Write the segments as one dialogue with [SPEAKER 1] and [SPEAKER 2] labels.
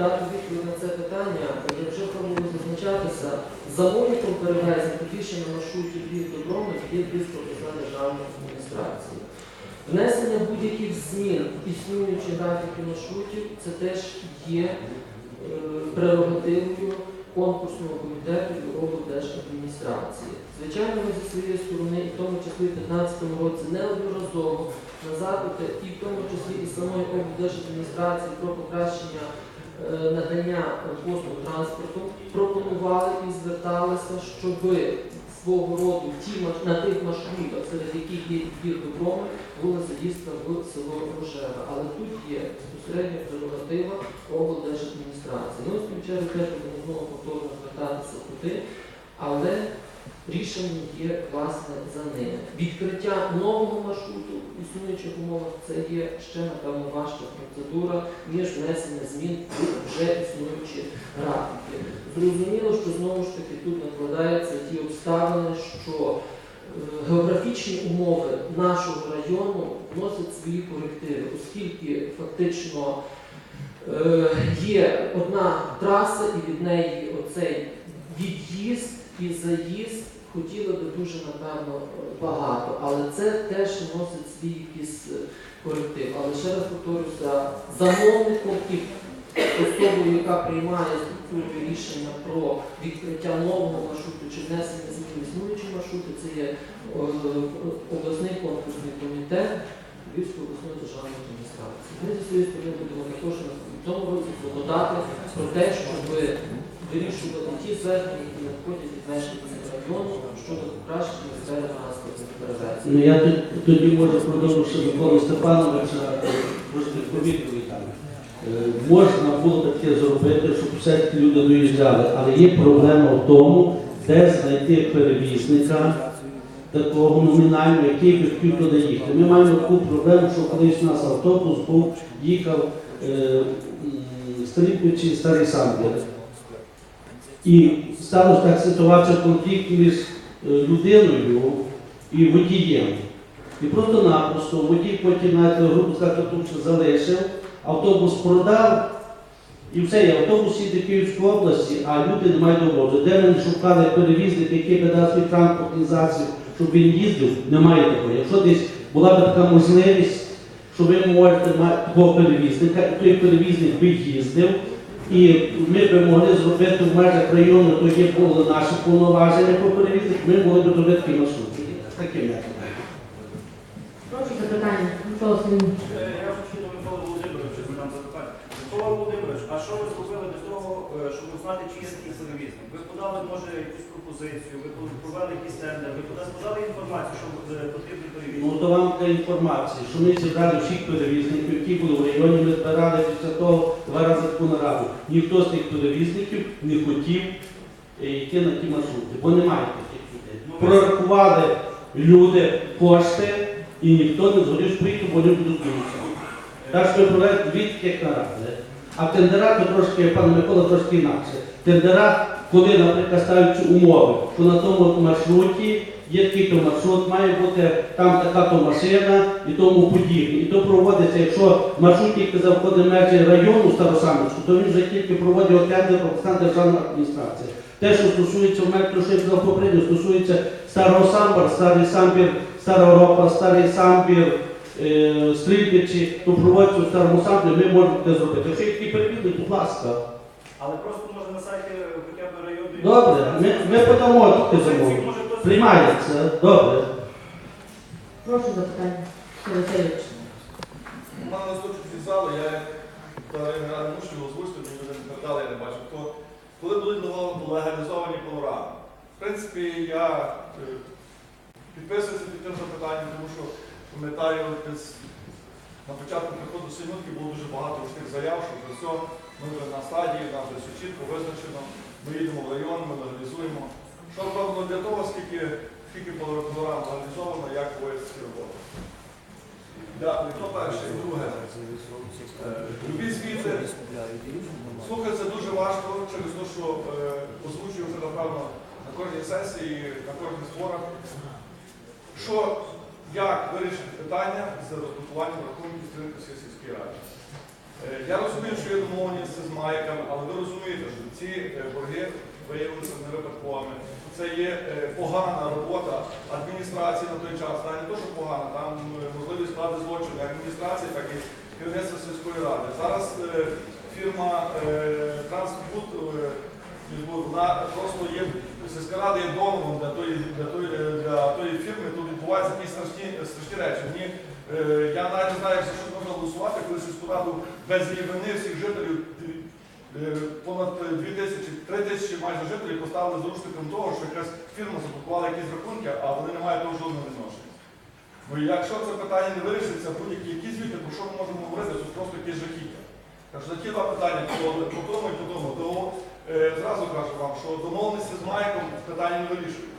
[SPEAKER 1] дати відповідь на це питання, якщо буде зазначатися, замовником перевезень на маршруті Львів до Дроми є близько державної адміністрації. Внесення будь-яких змін існуючі графіки маршрутів це теж є е, прерогативою конкурсного комітету і облдержадміністрації. Звичайно, ми зі своєї сторони, і в тому числі в 2015 році, неодноразово на запити, і в тому числі і самої облдержадміністрації про покращення надання е, послуг транспорту, пропонували і зверталися, щоб свого роду ті на тих маршрутах, серед яких є відбір до була заїздка в село Рожеве. Але тут є безпосередньо прерогатива облдержадміністрації. Ми в свою чергу теж будемо знову повторно звертатися туди, але рішення є власне за ними. Відкриття нового маршруту в існуючих умовах це є ще напевно важча процедура, ніж внесення змін в вже існуючі графіки. Зрозуміло, що знову ж таки тут накладаються ті обставини, що е, географічні умови нашого району вносять свої корективи, оскільки фактично е, є одна траса і від неї оцей від'їзд і заїзд хотіли би дуже напевно багато, але це теж носить свій якийсь е, коректив. Але ще раз повторюся, замовником і особою, яка приймає структурні рішення про відкриття нового маршруту чи внесення змін існуючі маршрути, це є е, обласний конкурсний комітет Львівської обласної державної адміністрації. Ми зі своєї сторони будемо також на цьому році про те, щоб вирішувати ті звернення, які надходять від мешканців району щодо покращення сфери перевезень.
[SPEAKER 2] Ну я тут- тоді можу продовжити Микола Степановича трошки відповідь там. Е, Можна було таке зробити, щоб все-таки люди доїжджали, але є проблема в тому, де знайти перевізника такого номінального, який би хотів туди їхати. Ми маємо таку проблему, що колись у нас автобус був, їхав е, м, Стріпичі Старий Самбір. І сталося так ситуація конфлікт між е, людиною і водієм. І просто-напросто водій потім знаєте, грубо сказати, тут що залишив, автобус продав, і все, і автобус їде Київській області, а люди не мають доводу. Де ми шукали перевізник, який би дав свій транспортний щоб він їздив, немає такого. Якщо десь була б така можливість, що ви можете мати такого перевізника, і той перевізник би їздив, і ми б могли зробити в межах району, то є були наші повноваження по перевізник, ми могли б зробити такий маршрут. Таким методом.
[SPEAKER 3] Прошу запитання. Микола Сергійович.
[SPEAKER 4] Е, Я хочу до Миколи Володимировича задам запитання. Микола Володимирович, а що ви зробили для того, є такий перевізник? Ви подали, може, якусь пропозицію, ви провели якийсь тендер, ви подали подали інформацію, що е, потрібний
[SPEAKER 2] Ну,
[SPEAKER 4] перевізник?
[SPEAKER 2] то вам для інформації, що ми зібрали всіх перевізників, які були в районі, ми збирали після того два рази таку нараду. Ніхто з тих перевізників не хотів е, йти на ті маршрути, бо немає таких людей.
[SPEAKER 4] Ну,
[SPEAKER 2] Прорахували люди кошти, і ніхто не згодив прийти, бо вони будуть. Так що ми провели дві таких наради. А тендера то трошки, пане Микола, трошки інакше. Тендера, коли, наприклад, ставлять умови, що на тому маршруті є такий то маршрут, має бути там така то машина і тому подібне. І то проводиться, якщо маршрут тільки заходить в межі району Старосамівську, то він вже тільки проводить тендер Обласна державна адміністрація. Те, що стосується в мене, казав попередньо, стосується старого самбір, старий самбір, стара Ропа, старий самбір, е, стрільбичі, то проводиться в старому самбірі, ми можемо це зробити. Якщо є такий будь ласка.
[SPEAKER 4] Але просто може на сайті хоча б районної...
[SPEAKER 2] Добре, ми, ми подамо замовлення.
[SPEAKER 4] може,
[SPEAKER 2] Приймається, добре.
[SPEAKER 3] Прошу запитання.
[SPEAKER 5] У мене листочок зі залу, я та не мушу озвучити, тому що не звертали, я не бачу. То, коли будуть легалізовані панорами? В принципі, я е, підписуюся під тим запитанням, тому що пам'ятаю, на початку приходу Синютки було дуже багато тих заяв, що вже все, ми вже на стадії, нам вже все чітко визначено, ми їдемо в район, ми легалізуємо. Що робимо для того, скільки, скільки панорам легалізовано, як проводяться ці роботи? Дякую. То перше. І друге. Е, Любі звіти. Слухай, це дуже важко через те, що е, озвучую вже, напевно, на кожній сесії, на кожних зборах. Що, як вирішити питання з розблокуванням рахунків Стринківської сільської ради? Е, Я розумію, що є домовленість з майками, але ви розумієте, що ці е, борги виявилися не випадковими. Це є е, погана робота адміністрації на той час. Та не то, що погана, там можливі склади злочину як адміністрації, так і керівництва сільської ради. Зараз фірма Трансбуд вона просто є сільська рада є доновом для тої, для тої, для тої фірми, тут відбуваються якісь страшні, страшні речі. Мені, е, я навіть не знаю, що можна голосувати, коли сільську раду без її всіх жителів е, понад 2 тисячі, 3 тисячі майже жителів поставили зручником того, що якась фірма заблокувала якісь рахунки, а вони не мають того жодного відношення. Бо якщо це питання не вирішиться, будь-які які звіти, про що ми можемо говорити, це просто якісь жахіття. Так що за ті два питання, по, тому і по тому, то зразу кажу вам, що домовленості з Майком питання не вирішують.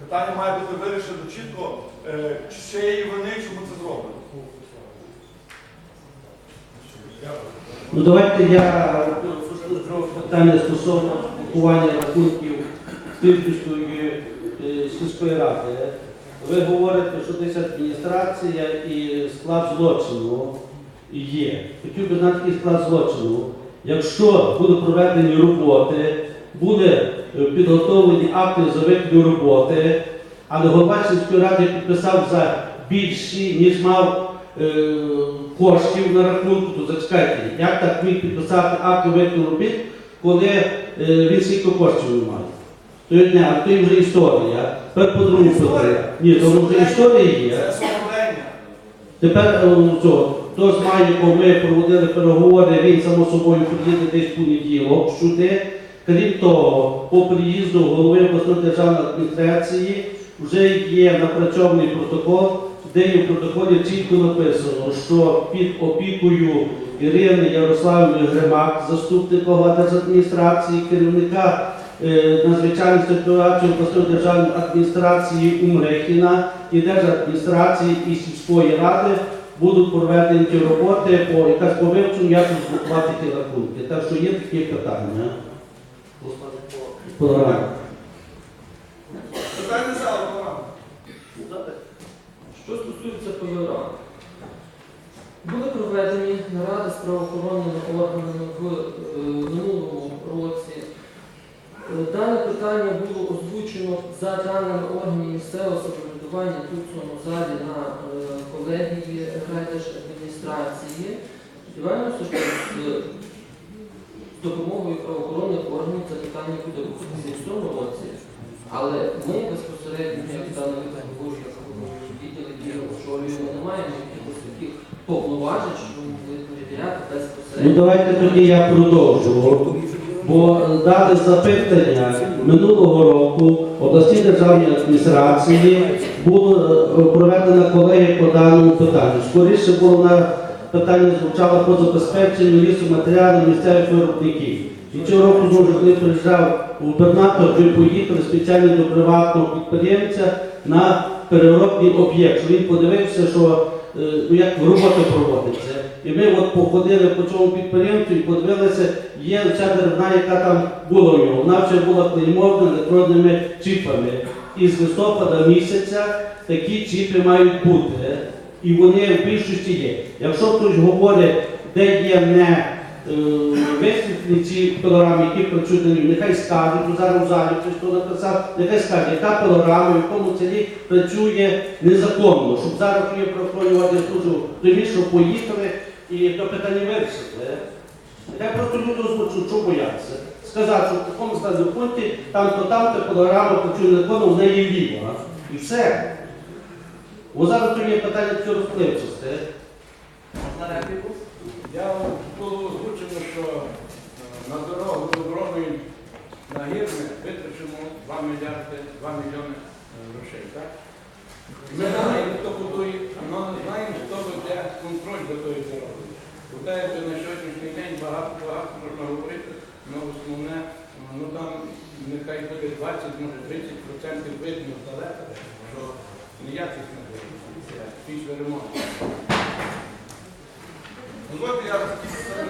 [SPEAKER 5] Питання має бути вирішено чітко, е, чи є її вини, чому це зроблено.
[SPEAKER 2] Ну давайте я питання стосовно блокування рахунків Київської е, сільської ради. Ви говорите, що десь адміністрація і склад злочину є. Хотів би знати такий склад злочину. Якщо будуть проведені роботи, буде підготовлені акти за виконання роботи, але голова сільської ради підписав за більші, ніж мав е, коштів на рахунку, то зачекайте, як так міг підписати акти виконання робіт, коли е, він скільки коштів не має? То є а то є вже історія. Тепер по другому. Ні, то вже історія є.
[SPEAKER 5] Це.
[SPEAKER 2] Тепер е, цього, хто з Майником ми проводили переговори, він само собою приїде десь в понеділок сюди. Крім того, по приїзду голови обласної державної адміністрації вже є напрацьований протокол, де в протоколі чітко написано, що під опікою Ірини Ярославівни Гримак, заступника голови держадміністрації, керівника е, надзвичайної ситуації обласної державної адміністрації Умрехіна і держадміністрації і сільської ради будуть проведені ті роботи по якась по вивченню, як розблокувати ті рахунки. Так що є такі питання.
[SPEAKER 1] Господи, по
[SPEAKER 2] Програма.
[SPEAKER 5] Питання Роман.
[SPEAKER 1] Що стосується ПВРА, були проведені наради з правоохоронними органами в е, минулому році. Е, Дане питання було озвучено за даними органів місцевого самоврядування тут в цьому залі на е, колегії райдержадміністрації. Сподіваємося, що з е, допомогою правоохоронних органів це питання буде рухатися в цьому році. Але ми безпосередньо, як дали відділи дії очолюємо, не маємо якихось таких повноважень, що ми могли перевіряти
[SPEAKER 2] Ну
[SPEAKER 1] безпосередньо.
[SPEAKER 2] давайте тоді я продовжу. Бо дали запитання минулого року обласній державній адміністрації було е, проведена колегія по даному питанню. Скоріше було на питання звучало по забезпеченню лісоматеріалів місцевих виробників. І цього року знову коли приїжджав губернатор, ви поїхали спеціально до приватного підприємця на переробний об'єкт. Він подивився, що е, ну, як робота проводиться. І ми от походили по цьому підприємству і подивилися, є ця деревна, яка там була у нього. Вона вже була клеймована електронними чіпами. І з листопада місяця такі чіпи мають бути. І вони в більшості є. Якщо хтось говорить, де є не е, висвітлені ці пилорами, які працюють нехай скажуть, зараз в залі хтось хто написав, нехай скаже, яка пилорама, в якому селі працює незаконно, щоб зараз є проходжувати службу, що поїхали і то питання вирішили. Нехай просто люди озвучують, що бояться. Сказати, що в такому складі пункті там-то там-то пилорама працює незаконно, в неї ліва. І все. Бо зараз тут є питання до розпливчості.
[SPEAKER 1] Можна репліку?
[SPEAKER 6] Я було озвучено, що е, на дорогу добровий на гірне витрачимо 2 мільярди, 2 мільйони е, грошей, так? Ми знаємо, хто будує, але не знаємо, хто веде контроль за тою дорогою. Бо те, на сьогоднішній день багато багато можна говорити, але основне, ну там нехай буде 20, може 30% видно здалека, що неякісна дорога після ремонту.
[SPEAKER 5] Дозвольте, я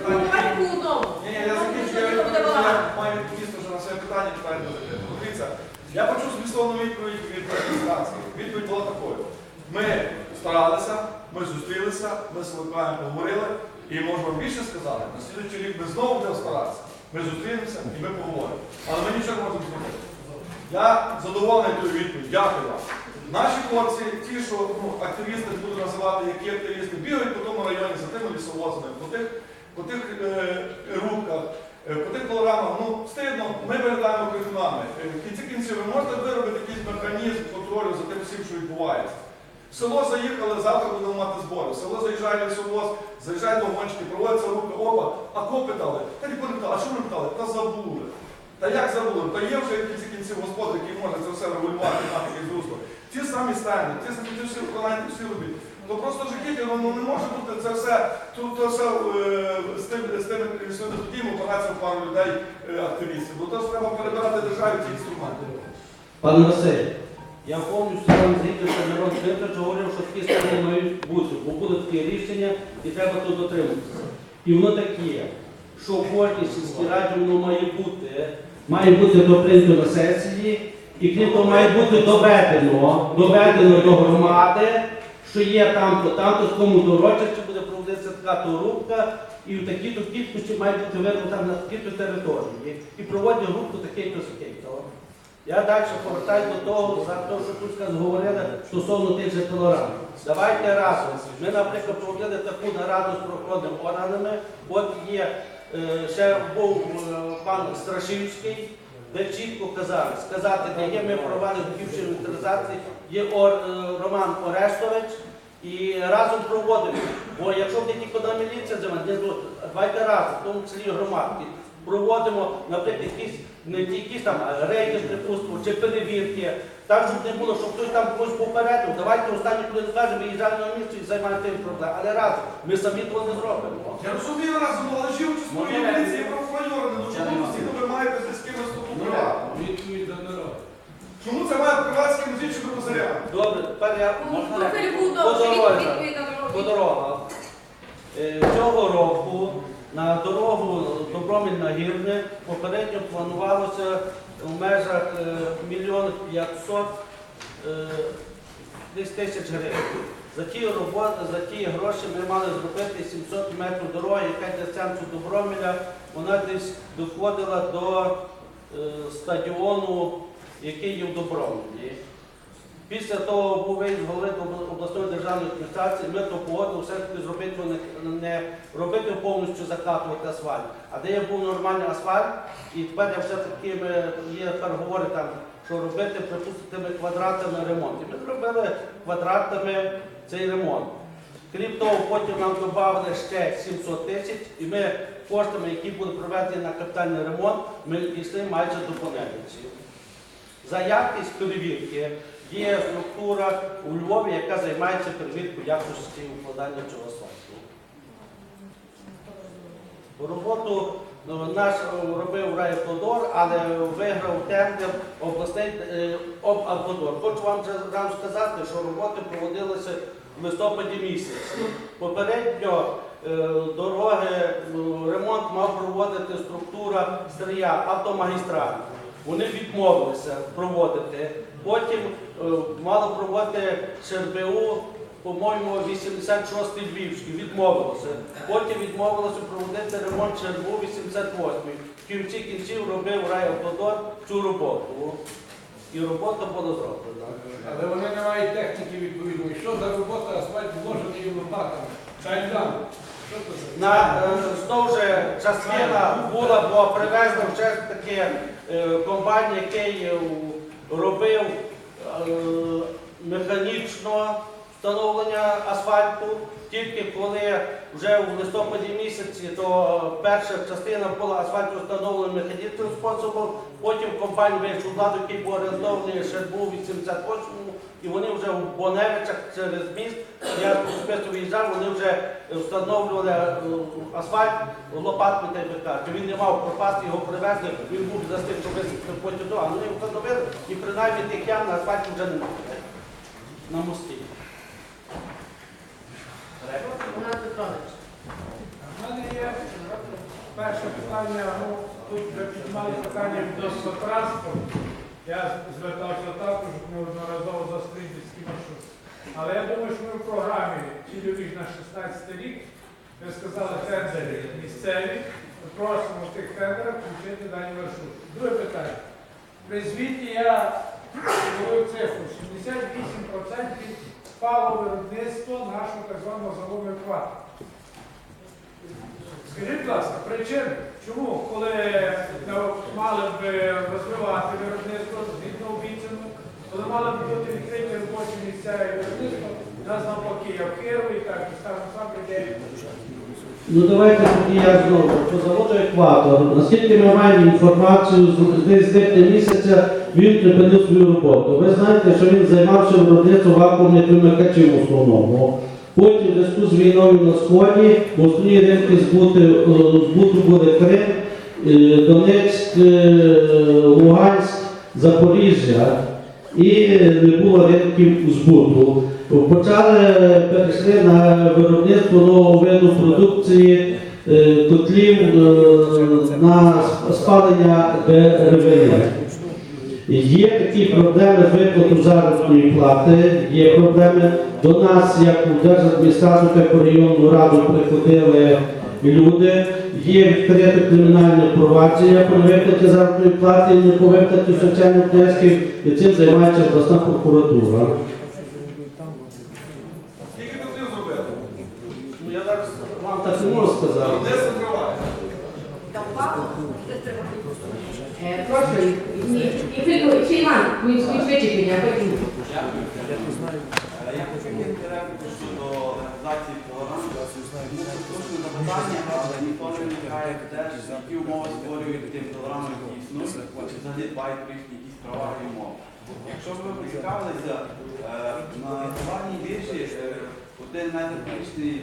[SPEAKER 3] по одному.
[SPEAKER 5] Ні, ні, я закінчу, я, маю дійсно, що на своє питання питання. Ну, Дивіться, я почув змістовну відповідь від адміністрації. Відповідь була такою. Ми старалися, ми зустрілися, ми з Лукаєм поговорили, І можу вам більше сказати, на слідуючий рік ми знову будемо старатися. Ми зустрінемося і ми поговоримо. Але ми нічого не можемо зробити. Я задоволений тою відповідь. Дякую вам. Наші хлопці, ті, що ну, активісти буду називати, які активісти, бігають по тому районі за тими лісовозами, по тих, по тих е, рубках, е, по тих колорамах. Ну, стидно, ми передаємо крикунами. Е, В кінці кінців ви можете виробити якийсь механізм контролю за тим всім, що відбувається. В село заїхали, завтра будемо мати збори. В село заїжджає лісовоз, заїжджають вагончики, проводиться рубка, опа, а кого питали? Та нікого не питали, а що ми питали? Та забули. Та як забули? Та є вже в кінці господар, який може це все регулювати на якесь русло. Ті самі стайні, ті самі ті всі виконання, ті всі робіт. То просто ну, ну не може бути це все, тут то все е, з тим, з тими сьогодні хотімо опиратися пару людей е, активістів. Бо то треба перебирати державі ці інструменти.
[SPEAKER 2] Пане Василь, я повністю з вами згідно, що Мирон говорив, що такі сторони мають бути, бо будуть такі рішення і треба тут дотримуватися. І воно таке, що в кожній сільській раді воно має бути, має бути доприйнято на сесії, і крім того, має бути доведено, доведено до громади, що є там-то, там-то, з кому дорожче буде проводитися така то рубка, і в такій-то кількості має бути видно на такій-то території. І проводять рубку такий-то, такий-то. Я далі повертаюся до того, за те, що тут говорили стосовно тих же пилорам. Давайте разом. Ми, наприклад, проводили таку нараду з проходними органами. От є е, ще був е, пан Страшівський, де чітко казали, сказати, де є, ми провели більше інвентаризації, є е, Роман Орестович. І разом проводимо. Бо якщо буде тільки одна міліція давайте разом, в тому числі громадки, проводимо, наприклад, якісь не ті якісь там рейди, припустимо, чи перевірки, так, щоб не було, щоб хтось там когось попередив. Давайте останні, коли скажемо, виїжджаємо на місце і займаємо тим проблем. Але разом, ми самі того не зробимо.
[SPEAKER 5] Я розумію разом, але живучи своєї поліції правоохоронні, ну чому ви всі ви маєте з кимось
[SPEAKER 6] Ну,
[SPEAKER 5] тут
[SPEAKER 6] народу.
[SPEAKER 5] Чому це має приватські музичні козаря?
[SPEAKER 2] Добре, тепер я
[SPEAKER 7] Можна
[SPEAKER 2] по
[SPEAKER 7] перебудовувати
[SPEAKER 2] дорозі.
[SPEAKER 7] відповідь на
[SPEAKER 2] По дорогах. Е, Цього року на дорогу Доброміль на Гірне попередньо планувалося в межах е, мільйон п'ятсот е, тисяч гривень. За ті роботи, за ті гроші ми мали зробити 700 метрів дороги, яка з центру Доброміля, вона десь доходила до е, стадіону, який є в Добромілі. Після того був виїзд голови обласної державної адміністрації, ми то погодили все-таки зробити не, робити повністю закатувати асфальт. А де є був нормальний асфальт, і тепер я все-таки є переговори там, що робити, припустимо, тими квадратами ремонт. І ми зробили квадратами цей ремонт. Крім того, потім нам додали ще 700 тисяч, і ми коштами, які були проведені на капітальний ремонт, ми пішли майже до понедільці. За якість перевірки є структура у Львові, яка займається перевіркою якості укладання цього асфальту. Роботу ну, наш робив райавтодор, але виграв тендер обласний е, облавтодор. Хочу вам зразу сказати, що роботи проводилися в листопаді місяці. Попередньо е, дороги, ну, ремонт мав проводити структура стрия автомагістралі. Вони відмовилися проводити. Потім мало проводити ШРБУ, по-моєму, 86-й Львівський, відмовилося. Потім відмовилося проводити ремонт ШРБУ 88-й. В кінці кінців робив райавтодор цю роботу. І робота була зроблена.
[SPEAKER 6] Але вони не мають техніки відповідної. Що за робота асфальт вложений лопатами? За?
[SPEAKER 2] На е, знову ж частина була, бо привезли вже таке е, комбайн, який е, робив е, механічно встановлення асфальту. Тільки коли вже в листопаді місяці, то перша частина була асфальту встановлена механічним способом, потім комбайн вийшов владу, який був орієнтований ще був у 88-му, і вони вже в Боневичах через міст, я особисто виїжджав, вони вже встановлювали е, асфальт та й кажуть. Він не мав пропасти, його привезли, він був за тим, що висипати потім до, а вони встановили, і принаймні тих ям на асфальті вже немає. На мості.
[SPEAKER 8] У мене є перше питання, ну тут вже піднімали питання відносно транспорту. Я звертався також неодноразово за стрільницькі маршрути. Але я думаю, що ми в програмі цільовій на 16 рік Ви сказали тендери місцеві. Просимо в тих тендерах включити дані маршрути. Друге питання. При звіті я цифру. 78% впало виробництво нашого так званого заводу екватор. Скажіть, будь ласка, причини, чому, коли мали б розвивати виробництво згідно обіцяно, коли мали б бути відкриті робочі місця і виробництво, нас навпаки, я в Києві, так, і сам приділі.
[SPEAKER 2] Ну давайте тоді я знову по заводу екватор. Наскільки ми маємо інформацію, з- липня місяця він припинив свою роботу. Ви знаєте, що він займався виробництвом вакуумних вимикачів в основному. Потім в зв'язку з війною на сході основні ринки збуту, е, збуту були Крим, е, Донецьк, е, Луганськ, Запоріжжя. І не було ринків збуту. Почали перейшли на виробництво нового виду продукції е, котлів е, на спалення деревини. Є такі проблеми виплату заробітної плати, є проблеми. До нас, як у Держадміністрацію, так і районну раду приходили люди. Є відкрите кримінальне провадження по невиплаті заробітної плати і не по виплаті соціальних внесків, і цим займається обласна прокуратура.
[SPEAKER 5] Скільки ти цим?
[SPEAKER 2] Ну я так вам так не можу сказати.
[SPEAKER 5] Де закриває?
[SPEAKER 7] Е, Прошу, Іван, ви а потім.
[SPEAKER 9] Я хочу кинути репліку щодо організації програми. Запитання, але ніхто не вникає в те, які умови створюють тим програмам, які існують, чи взагалі дбають про їхні якісь права і умови. Якщо ви поцікавилися, е, на товарній біржі е, один метр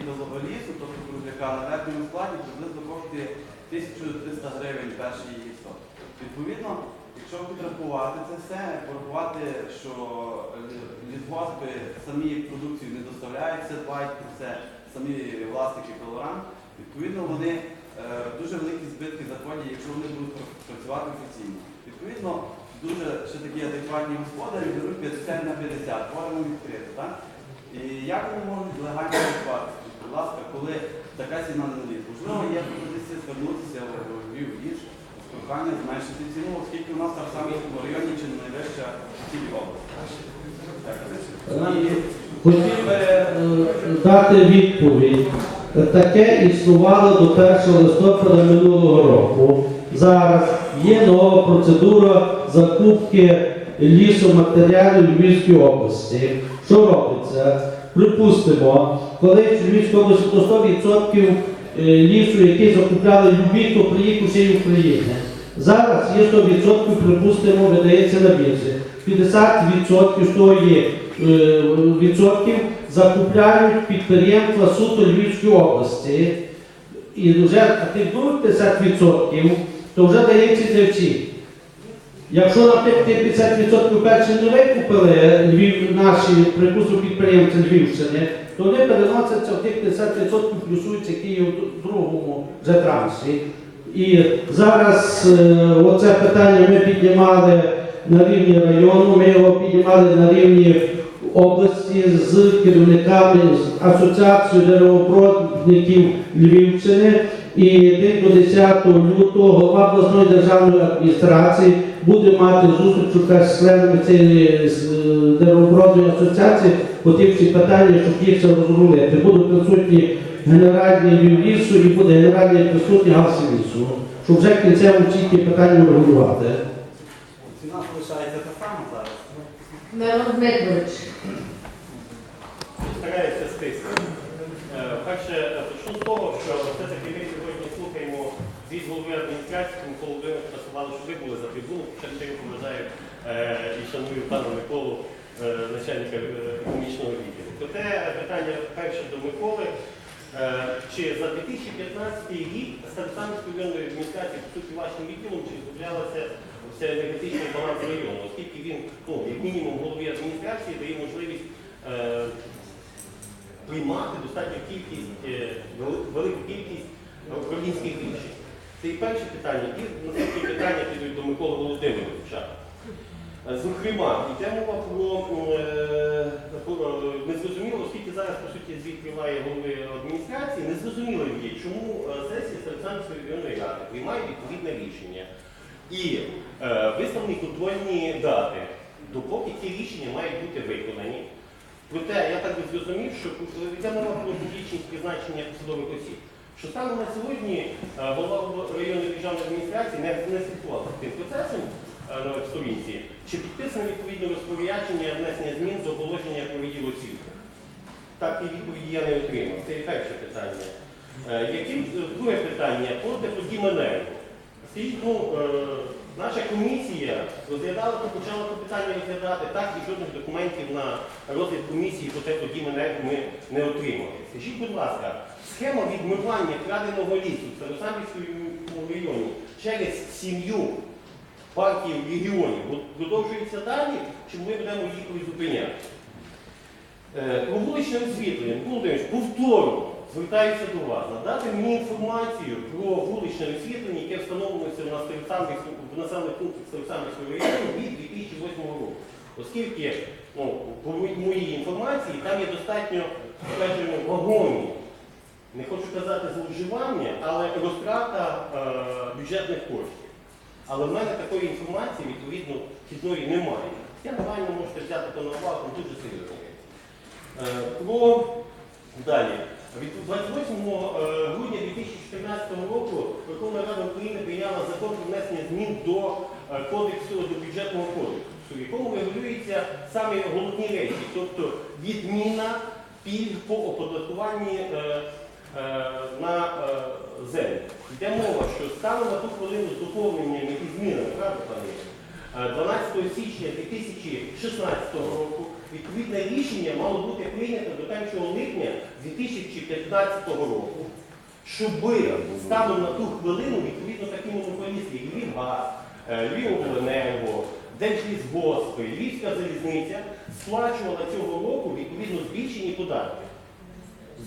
[SPEAKER 9] пилового лісу, тобто кружляка, на верхньому складі приблизно коштує 1300 гривень перший її. Відповідно, якщо підрахувати це все, порахувати, що лісгоспи самі продукцію не доставляють, це дбають про це самі власники пилорам, відповідно, вони е, дуже великі збитки заходять, якщо вони будуть працювати офіційно. Відповідно, дуже ще такі адекватні господарі беруть 50 на 50, форму відкрито, так? І як вони можуть легально працювати? Будь ласка, коли така ціна не наліз? Можливо, є пропозиція звернутися в Львів Ліж з проханням зменшити ціну, оскільки у нас в Арсамівському районі чи не найвища ціль області.
[SPEAKER 2] Хотів би е, дати відповідь. Таке існувало до 1 листопада минулого року. Зараз є нова процедура закупки лісоматеріалів у Львівській області. Що робиться? Припустимо, коли в Львівській області до 100% е, лісу, який закупляли любі, то приїхав й України. Зараз є 100%, припустимо, видається на біржі. 50% з того є е, відсотків закупляють підприємства суто Львівської області. І вже а тих других 50%, то вже дається для всіх. Якщо наприклад, 50% перші не викупили Львів, наші припустимо підприємці Львівщини, то вони переносяться в тих 50% плюсуються, є в другому вже трансі. І зараз е, оце питання ми піднімали на рівні району, ми його піднімали на рівні області з керівниками з асоціацією деревопродників Львівщини. І до 10 лютого голова обласної державної адміністрації буде мати зустріч з членами цієї з, деревопродної асоціації по тих всіх питаннях, щоб їх це розрулити. Будуть присутні генеральний лісу і буде генеральний присутній галсі лісу, щоб вже кінцево ті питання врегулювати.
[SPEAKER 9] ціна залишається та сама зараз.
[SPEAKER 7] Мирон
[SPEAKER 10] Стараюся стиснути. Е, Перше, почну з того, що все-таки ми сьогодні слухаємо від голови адміністрації, Миколу Володимировича працювали, що ви були за трибуну, ще я поважаю е, і шаную пана Миколу, е, начальника економічного відділу. Проте питання перше до Миколи. Чи за 2015 рік Станцанської районної адміністрації, по суті, вашим відділом, чи зроблялася вся енергетичний баланс району, оскільки він, ну, як мінімум, голові адміністрації дає можливість приймати достатню кількість, е, велику кількість управлінських рішень. Це і перше питання. І наступні питання підуть до Миколи Володимировича. Е, Зокрема, йде мова про е, незрозуміло, оскільки зараз по суті звіт приймає голови адміністрації, незрозуміло є, чому сесія Станційської районної ради приймає відповідне рішення і виставлені контрольні дати, допоки ці рішення мають бути виконані. Проте я так би зрозумів, що йде мова про публічність призначення посадових осіб. Що саме на сьогодні е, голова районної державної адміністрації не, слідкував тим процесом е, на веб-сторінці, чи підписано відповідне розпорядження внесення змін до положення про відділ освіти. Так і відповіді я не отримав. Це і перше питання. Е, Яким е, друге питання по Деподіменерго. Скажіть, ну, е, наша комісія розглядала, то почала це питання розглядати, так і жодних документів на розгляд комісії по Деподіменерго ми не отримали. Скажіть, будь ласка, схема відмивання краденого лісу в Старосамбірському районі через сім'ю партії регіонів продовжується далі, чи ми будемо їх призупиняти? Е, Про вуличне освітлення, Володимирович, повторно звертаюся до вас, надати мені інформацію про вуличне освітлення, яке встановлюється в населених пунктах Старосамбірського району від 2008 року. Оскільки, ну, по моїй інформації, там є достатньо, скажімо, вагомі, не хочу казати зловживання, але розтрата е, бюджетних коштів. Але в мене такої інформації, відповідно, хідної немає. Я нормально можете взяти то на увагу, дуже серйозно. Е, Про далі. Від 28 е, грудня 2014 року Верховна Рада України прийняла закон про внесення змін до е, кодексу до бюджетного кодексу, в якому регулюються самі головні речі, тобто відміна пільг по оподаткуванні е, на землю. Йде мова, що станом на ту хвилину з доповненнями і змінами, правда, пане? Ігор? Е, 12 січня 2016 року відповідне рішення мало бути прийнято до 1 липня 2015 року, щоб станом на ту хвилину відповідно такі монополісти, як Львівгаз, е, Львівобленерго, Держлісгоспи, Львівська залізниця сплачувала цього року відповідно збільшені податки,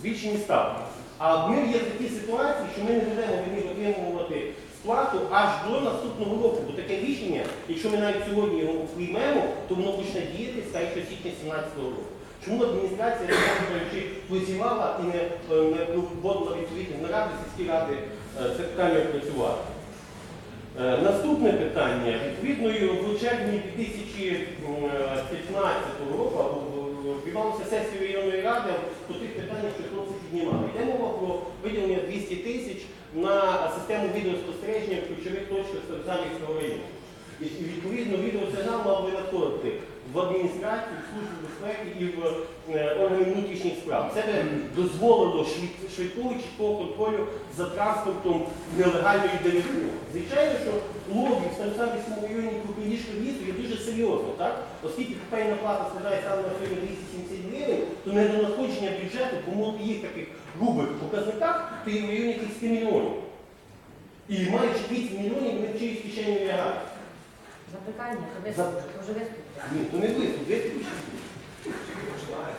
[SPEAKER 10] збільшені ставки. А ми є такі ситуації, що ми не будемо від них отримувати сплату аж до наступного року. Бо таке рішення, якщо ми навіть сьогодні його приймемо, то воно почне діяти з 1 січня 2017 року. Чому адміністрація кажучи, і не, е, проводила відповідні наради сільські ради е, це питання опрацювати? Е, Наступне питання. Відповідною в червні 2015 року або відбувалася сесія районної ради по тих питаннях, що хлопці піднімали. Йде мова про виділення 200 тисяч на систему відеоспостереження в ключових точках Старосамівського району. І, відповідно відеосигнал мав би надходити в адміністрацію, в службу безпеки і в е, органи внутрішніх справ. Це би дозволило швидкого і чіткого контролю за транспортом нелегальної деревини. Звичайно, що лобі в Старосамбірському районі Купінішка лісу є дуже серйозно, так? Оскільки купейна плата складає саме на сьогодні 270 гривень, то недонадходження бюджету по їх таких грубих показниках, то є в районі 30 мільйонів. І маючи 30 мільйонів, вони в чиїсь кишені лягають.
[SPEAKER 3] Запитання, вже виступите.
[SPEAKER 10] Ні, то не виступ, виступ.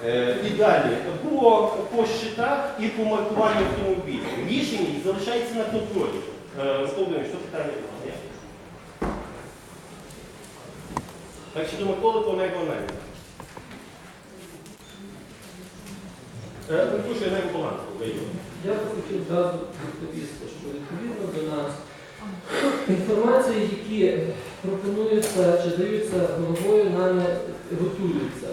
[SPEAKER 10] Е, І далі, по, по щитах і по маркуванню автомобілів. Рішення залишається на контролі. Е, що питання? Так що до Миколи по енергоаналізу. Е, Прошу енергобалансу України.
[SPEAKER 1] Я хотів одразу відповісти, що відповідно до нас інформація, які пропонуються чи даються головою, нами готуються.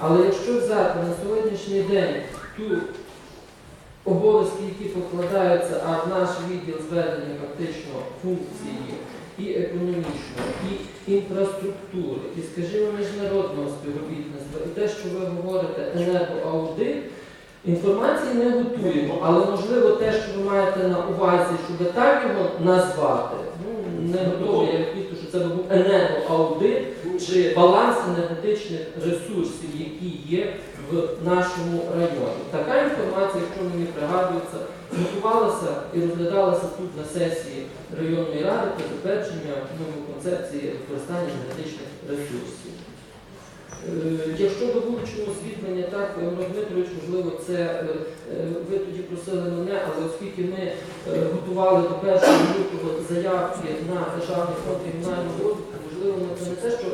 [SPEAKER 1] Але якщо взяти на сьогоднішній день ту обов'язки, які покладаються, а в наш відділ зведення фактично функції і економічної, і інфраструктури, і, скажімо, міжнародного співробітництва, і те, що ви говорите, енергоаудит, Інформації не готуємо, але можливо те, що ви маєте на увазі, щоб так його назвати, ну не готові, я відповідаю, що це був енергоаудит чи баланс енергетичних ресурсів, які є в нашому районі. Така інформація, якщо мені пригадується, готувалася і розглядалася тут на сесії районної ради про затвердження нової концепції використання енергетичних ресурсів. Е, Якщо до вуличного освітлення, так, Ігор Дмитрович, можливо, це е, е, ви тоді просили мене, але оскільки ми готували до 1 лютого заявки на державний фонд регіонального розвитку, важливими, ну, не те, що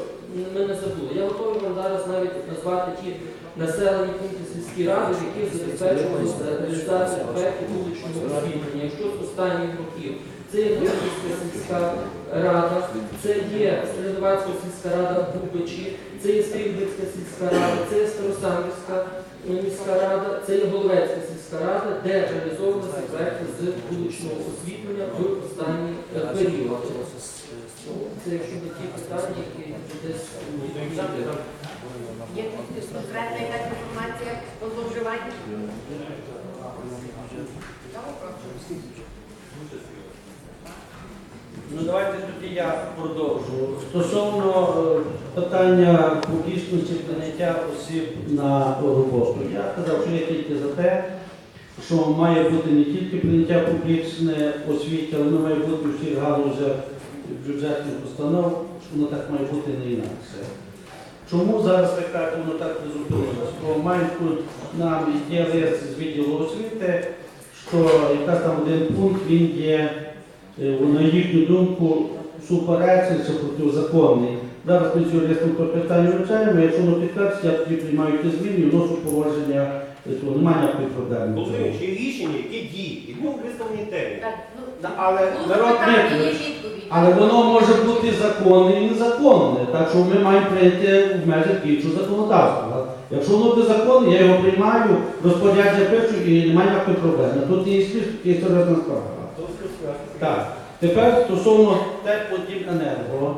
[SPEAKER 1] ми не забули. Я готовий вам зараз навіть назвати ті населені пункти сільські ради, які забезпечували реалізацію проєктів вуличного освітлення, якщо з останніх років це є Дорогівська сільська рада, це є Середовацька сільська рада Бубичі, це є Стрільбицька сільська рада, це є Старосамівська міська рада, це є Головецька сільська рада, де реалізовувалися проекти з вуличного освітлення в останній е, період. Це якщо такі питання, які десь
[SPEAKER 3] Є якась конкретна якась інформація по зловживанню?
[SPEAKER 2] Ну давайте тоді я продовжу. Стосовно е, питання публічності прийняття осіб на роботу. Я казав, що я тільки за те, що має бути не тільки прийняття публічне освіти, але воно має бути у всіх галузях бюджетних установ, що воно так має бути не інакше. Чому зараз кажете, воно так не зупинилось? Бо мають нам є лист з відділу освіти, що якраз там один пункт він є на їхню думку, суперечний чи протизаконний. Зараз ми цю по питанню вивчаємо, якщо воно підтвердиться, я тоді приймаю ті зміни і вношу положення, е, то немає ніякої проблеми.
[SPEAKER 10] Володимир, рішення, які дії, і був виставлений термін.
[SPEAKER 3] Ну,
[SPEAKER 2] Але
[SPEAKER 3] ну,
[SPEAKER 2] народ не але воно може бути законне і незаконне, так що ми маємо прийняти в межах діючого законодавства. Якщо воно беззаконне, я його приймаю, розпорядження пишу і немає ніякої проблеми. Тут є серйозна справа. Так, тепер стосовно теплодібенерго.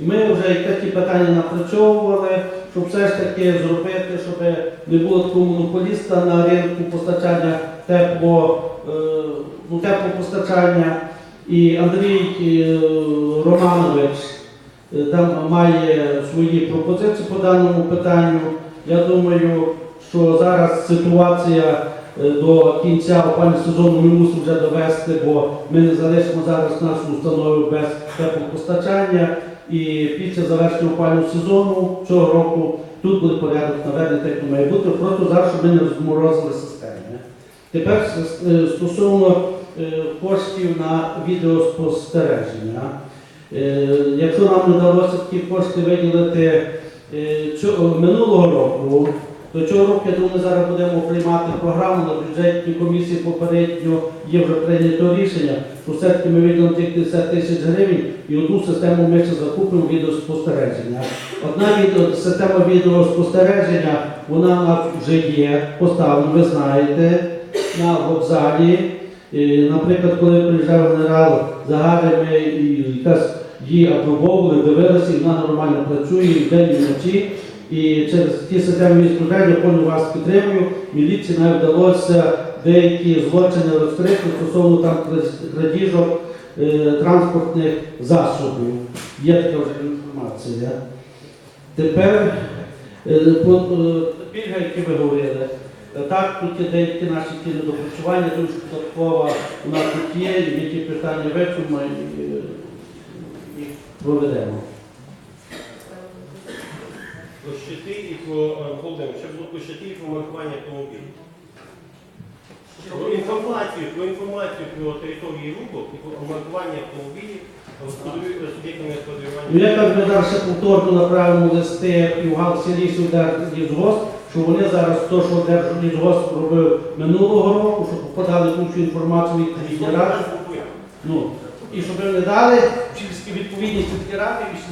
[SPEAKER 2] Ми вже такі питання напрацьовували, щоб все ж таки зробити, щоб не було такого монополіста на ринку постачання тепло, е, ну, теплопостачання. І Андрій е, Романович е, там має свої пропозиції по даному питанню. Я думаю, що зараз ситуація до кінця опалювального сезону ми мусимо вже довести, бо ми не залишимо зараз нашу установу без теплопостачання. І після завершення опалювального сезону цього року тут буде порядок наведений, так має бути, просто зараз, щоб ми не розморозили системи. Тепер е, стосовно е, коштів на відеоспостереження. Е, Якщо нам не вдалося такі кошти виділити е, минулого року, то цього року, я думаю, зараз будемо приймати програму на бюджетній комісії попередньо є вже прийнято рішення, що все-таки ми виділимо тих 50 тисяч гривень і одну систему ми ще закупимо відеоспостереження. Одна відео, система відеоспостереження, вона вже є, поставлена, ви знаєте, на вокзалі. І, наприклад, коли приїжджав генерал Загари, ми і якась її апробовували, дивилися, і вона нормально працює і вдень, і вночі. І через ті системи відповідання, я повністю вас підтримую, міліції навіть вдалося деякі злочини розкрити стосовно там крадіжок е, транспортних засобів. Є така вже інформація. Тепер е, по е, пільга, які ви говорили. Е, Так, тут є деякі наші ті недопрацювання, тому що податкова у нас тут є, і ми ті питання вивчимо і їх проведемо.
[SPEAKER 10] Про щити і про е, Володимир, ще було про щити і про маркування автомобілів. Про інформацію, про інформацію про території руху і про маркування автомобілів господарю- суб'єктами
[SPEAKER 2] Ну,
[SPEAKER 10] господарювання.
[SPEAKER 2] я так ще повторно направимо листи і в галсі лісу лісгосп, що вони зараз то, що Держлісгосп робив минулого року, щоб подали кучу інформацію від рад. Ну, і щоб вони дали всі відповідні сільські ради і всі